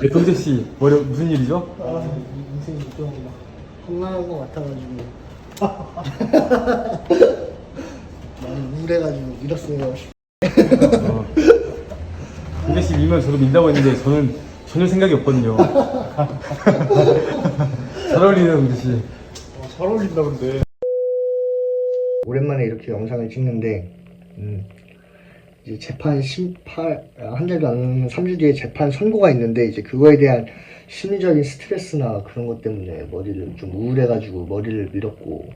네, 동재 씨, 뭐 무슨 일이죠? 아, 인생이 좀 험난한 것 같아가지고 많이 우울해가지고 밀었어요. 어. 동재 씨 밀면 저도 민다고 했는데 저는 전혀 생각이 없거든요. 잘 어울리네요, 동재 씨. 어, 잘 어울린다 근데 오랜만에 이렇게 영상을 찍는데 음, 이제 재판 심판 한 달도 안 남은 3주 뒤에 재판 선고가 있는데 이제 그거에 대한 심리적인 스트레스나 그런 것 때문에 머리를 좀 우울해가지고 머리를 밀었고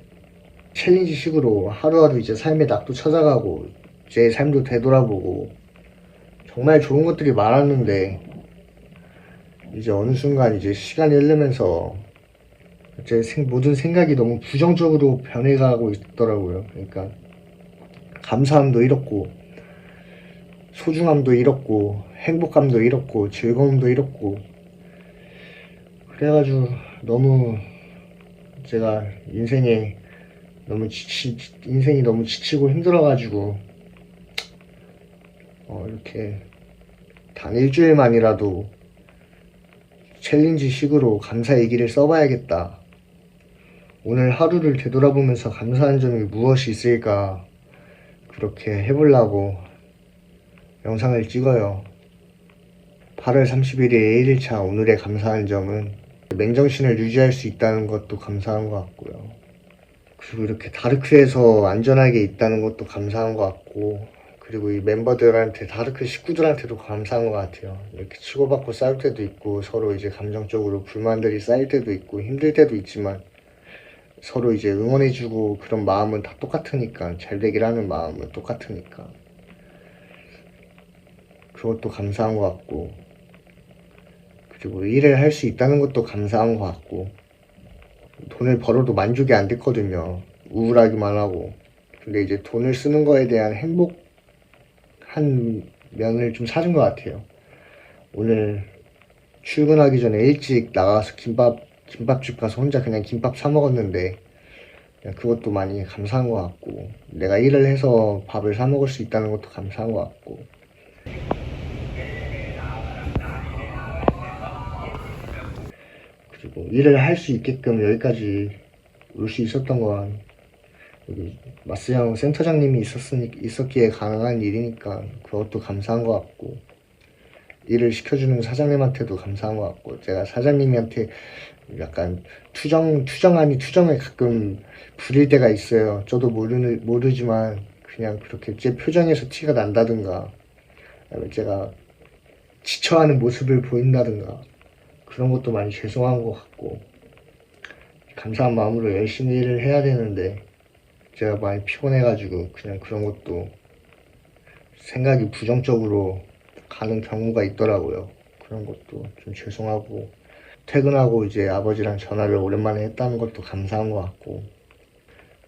챌린지식으로 하루하루 이제 삶의 낙도 찾아가고 제 삶도 되돌아보고 정말 좋은 것들이 많았는데 이제 어느 순간 이제 시간이 흐르면서 제 생- 모든 생각이 너무 부정적으로 변해가고 있더라고요. 그러니까 감사함도 잃었고 소중함도 잃었고 행복감도 잃었고 즐거움도 잃었고 그래가지고 너무 제가 인생에 너무 지치 인생이 너무 지치고 힘들어가지고 어 이렇게 단 일주일만이라도 챌린지 식으로 감사 일기를 써봐야겠다. 오늘 하루를 되돌아보면서 감사한 점이 무엇이 있을까 그렇게 해보려고 영상을 찍어요. 8월 31일 1일차 오늘의 감사한 점은 맨정신을 유지할 수 있다는 것도 감사한 것 같고요. 그리고 이렇게 다르크에서 안전하게 있다는 것도 감사한 것 같고 그리고 이 멤버들한테 다르크 식구들한테도 감사한 것 같아요. 이렇게 치고받고 싸울 때도 있고 서로 이제 감정적으로 불만들이 쌓일 때도 있고 힘들 때도 있지만 서로 이제 응원해주고 그런 마음은 다 똑같으니까 잘 되길 하는 마음은 똑같으니까 그것도 감사한 것 같고 그리고 일을 할 수 있다는 것도 감사한 것 같고 돈을 벌어도 만족이 안 됐거든요. 우울하기만 하고. 근데 이제 돈을 쓰는 거에 대한 행복한 면을 좀 찾은 것 같아요. 오늘 출근하기 전에 일찍 나가서 김밥 김밥집 가서 혼자 그냥 김밥 사 먹었는데 그것도 많이 감사한 것 같고 내가 일을 해서 밥을 사 먹을 수 있다는 것도 감사한 것 같고 그리고 일을 할 수 있게끔 여기까지 올 수 있었던 건 여기 마스형 센터장님이 있었으니 있었기에 가능한 일이니까 그것도 감사한 것 같고 일을 시켜주는 사장님한테도 감사한 것 같고 제가 사장님한테 약간 투정 투정 아니 투정을 가끔 부릴 때가 있어요. 저도 모르는 모르지만 그냥 그렇게 제 표정에서 티가 난다든가 제가 지쳐하는 모습을 보인다든가 그런 것도 많이 죄송한 것 같고 감사한 마음으로 열심히 일을 해야 되는데 제가 많이 피곤해가지고 그냥 그런 것도 생각이 부정적으로 가는 경우가 있더라고요. 그런 것도 좀 죄송하고 퇴근하고 이제 아버지랑 전화를 오랜만에 했다는 것도 감사한 것 같고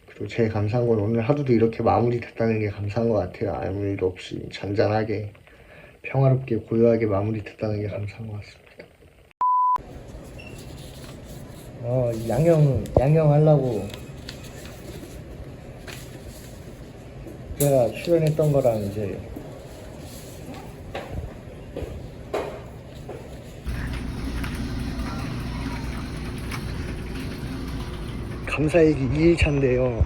그리고 제일 감사한 건 오늘 하루도 이렇게 마무리됐다는 게 감사한 것 같아요. 아무 일도 없이 잔잔하게 평화롭게 고요하게 마무리됐다는 게 감사한 것 같습니다. 어 양형 양형 하려고 제가 출연했던 거랑 이제 감사일기 2일차인데요.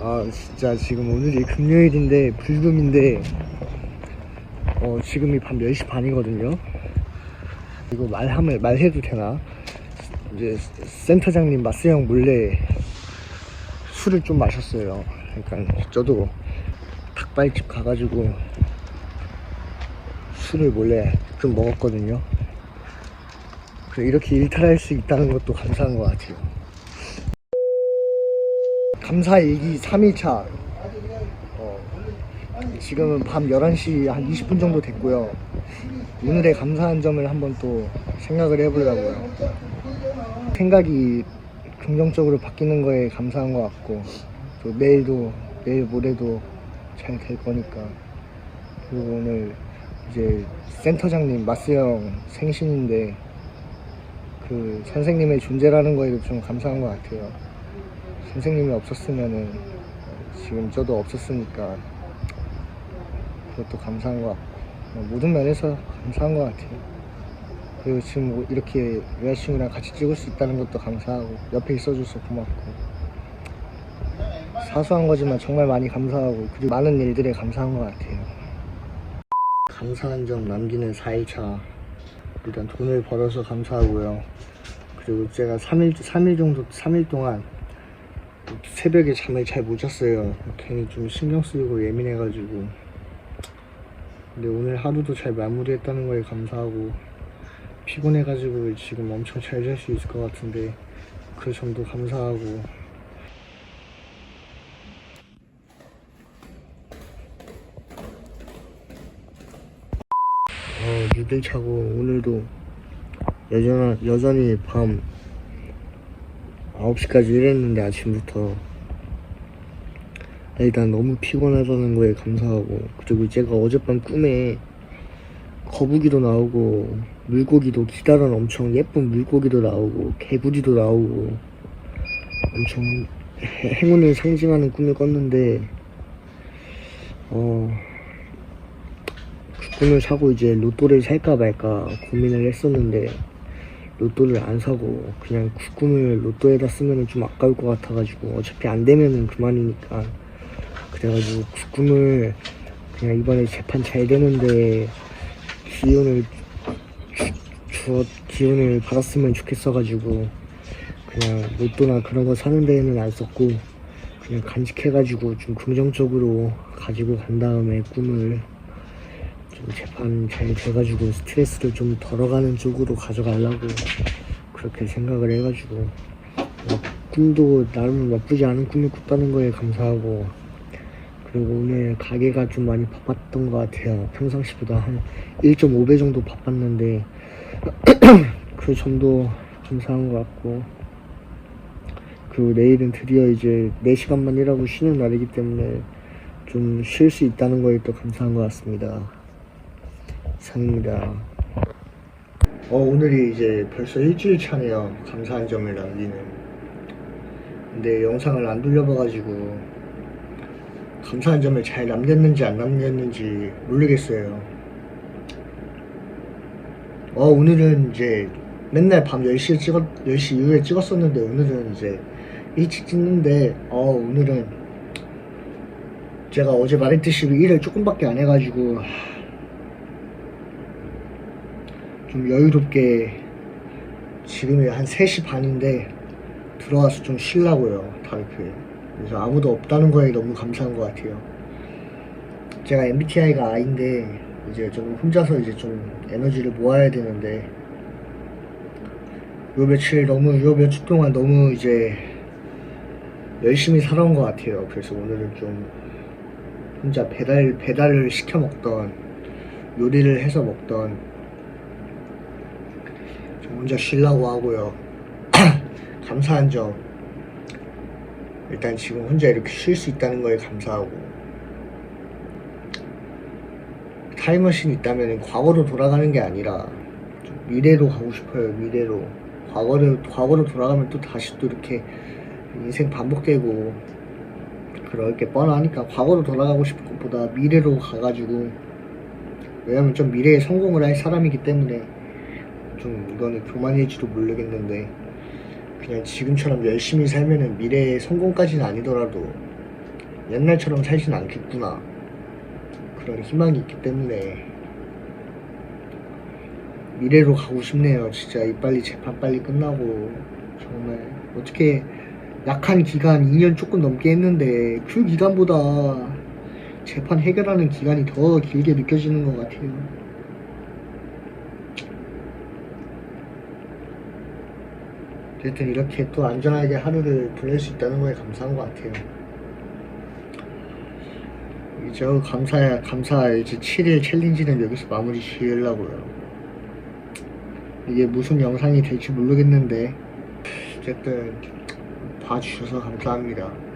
아, 진짜 지금 오늘이 금요일인데, 불금인데, 어, 지금이 밤 10시 반이거든요. 이거 말하면, 말해도 되나? 이제 센터장님 마스 형 몰래 술을 좀 마셨어요. 그러니까 저도 닭발집 가가지고 술을 몰래 좀 먹었거든요. 이렇게 일탈할 수 있다는 것도 감사한 것 같아요. 감사 일기 3일차 어, 지금은 밤 11시 한 20분 정도 됐고요 오늘의 감사한 점을 한번 또 생각을 해보려고요 생각이 긍정적으로 바뀌는 거에 감사한 것 같고 또 내일도 내일 모레도 잘 될 거니까 그리고 오늘 이제 센터장님 마스 형 생신인데 그 선생님의 존재라는 거에도 좀 감사한 것 같아요 선생님이 없었으면은 지금 저도 없었으니까 그것도 감사한 것 같고 뭐 모든 면에서 감사한 것 같아요. 그리고 지금 뭐 이렇게 여자친구랑 같이 찍을 수 있다는 것도 감사하고 옆에 있어줘서 고맙고. 사소한 거지만 정말 많이 감사하고 그리고 많은 일들에 감사한 것 같아요. 감사한 점 남기는 4일차. 일단 돈을 벌어서 감사하고요. 그리고 제가 3일, 3일 정도 3일 동안 새벽에 잠을 잘 못 잤어요. 괜히 좀 신경 쓰이고 예민해가지고. 근데 오늘 하루도 잘 마무리했다는 거에 감사하고 피곤해가지고 지금 엄청 잘 잘 수 있을 것 같은데 그 점도 감사하고. 어, 6일 차고 오늘도 여전, 여전히 밤 9시까지 일했는데 아침부터. 일단 너무 피곤하다는 거에 감사하고. 그리고 제가 어젯밤 꿈에 거북이도 나오고 물고기도 기다란 엄청 예쁜 물고기도 나오고 개구리도 나오고 엄청 해- 행운을 상징하는 꿈을 꿨는데 어, 그 꿈을 사고 이제 로또를 살까 말까 고민을 했었는데 로또를 안 사고 그냥 그 꿈을 로또에다 쓰면 좀 아까울 것 같아가지고 어차피 안 되면은 그만이니까 그래가지고 그 꿈을 그냥 이번에 재판 잘 되는데 기운을 주, 주어 기운을 받았으면 좋겠어가지고 그냥 로또나 그런 거 사는 데에는 안 썼고 그냥 간직해가지고 좀 긍정적으로 가지고 간 다음에 꿈을 좀 재판 잘 돼가지고 스트레스를 좀 덜어가는 쪽으로 가져가려고 그렇게 생각을 해가지고 어, 꿈도 나름 나쁘지 않은 꿈을 꿨다는 거에 감사하고 그리고 오늘 가게가 좀 많이 바빴던 것 같아요. 평상시보다 한 1.5배 정도 바빴는데 그 점도 감사한 것 같고 그리고 내일은 드디어 이제 4시간만 일하고 쉬는 날이기 때문에 좀 쉴 수 있다는 거에 또 감사한 것 같습니다. 이상입니다. 어 오늘이 이제 벌써 일주일 차네요. 감사한 점을 남기는. 근데 영상을 안 돌려봐가지고 감사한 점을 잘 남겼는지 안 남겼는지 모르겠어요. 어 오늘은 이제 맨날 밤 10시에 찍었 10시 이후에 찍었었는데 오늘은 이제 일찍 찍는데 어 오늘은 제가 어제 말했듯이 일을 조금밖에 안 해가지고 좀 여유롭게 지금이 한 3시 반인데 들어와서 좀 쉬려고요 다이프에 그래서 아무도 없다는 거에 너무 감사한 것 같아요. 제가 MBTI가 I인데 이제 좀 혼자서 이제 좀 에너지를 모아야 되는데 요 며칠 너무 요 며칠 동안 너무 이제 열심히 살아온 것 같아요. 그래서 오늘은 좀 혼자 배달 배달을 시켜 먹던 요리를 해서 먹던 좀 혼자 쉬려고 하고요. 감사한 점 일단 지금 혼자 이렇게 쉴 수 있다는 거에 감사하고 타임머신이 있다면 과거로 돌아가는 게 아니라 좀 미래로 가고 싶어요 미래로. 과거를 과거로 돌아가면 또 다시 또 이렇게 인생 반복되고 그럴 게 뻔하니까 과거로 돌아가고 싶은 것보다 미래로 가가지고 왜냐면 좀 미래에 성공을 할 사람이기 때문에 좀 이거는 교만일지도 모르겠는데 그냥 지금처럼 열심히 살면은 미래의 성공까지는 아니더라도 옛날처럼 살진 않겠구나. 그런 희망이 있기 때문에 미래로 가고 싶네요. 진짜 이 빨리 재판 빨리 끝나고. 정말 어떻게 약한 기간 2년 조금 넘게 했는데 그 기간보다 재판 해결하는 기간이 더 길게 느껴지는 것 같아요 어쨌든 이렇게 또 안전하게 하루를 보낼 수 있다는 거에 감사한 것 같아요. 이제 감사 감사 이제 7일 챌린지는 여기서 마무리 지으려고요. 이게 무슨 영상이 될지 모르겠는데 어쨌든 봐주셔서 감사합니다.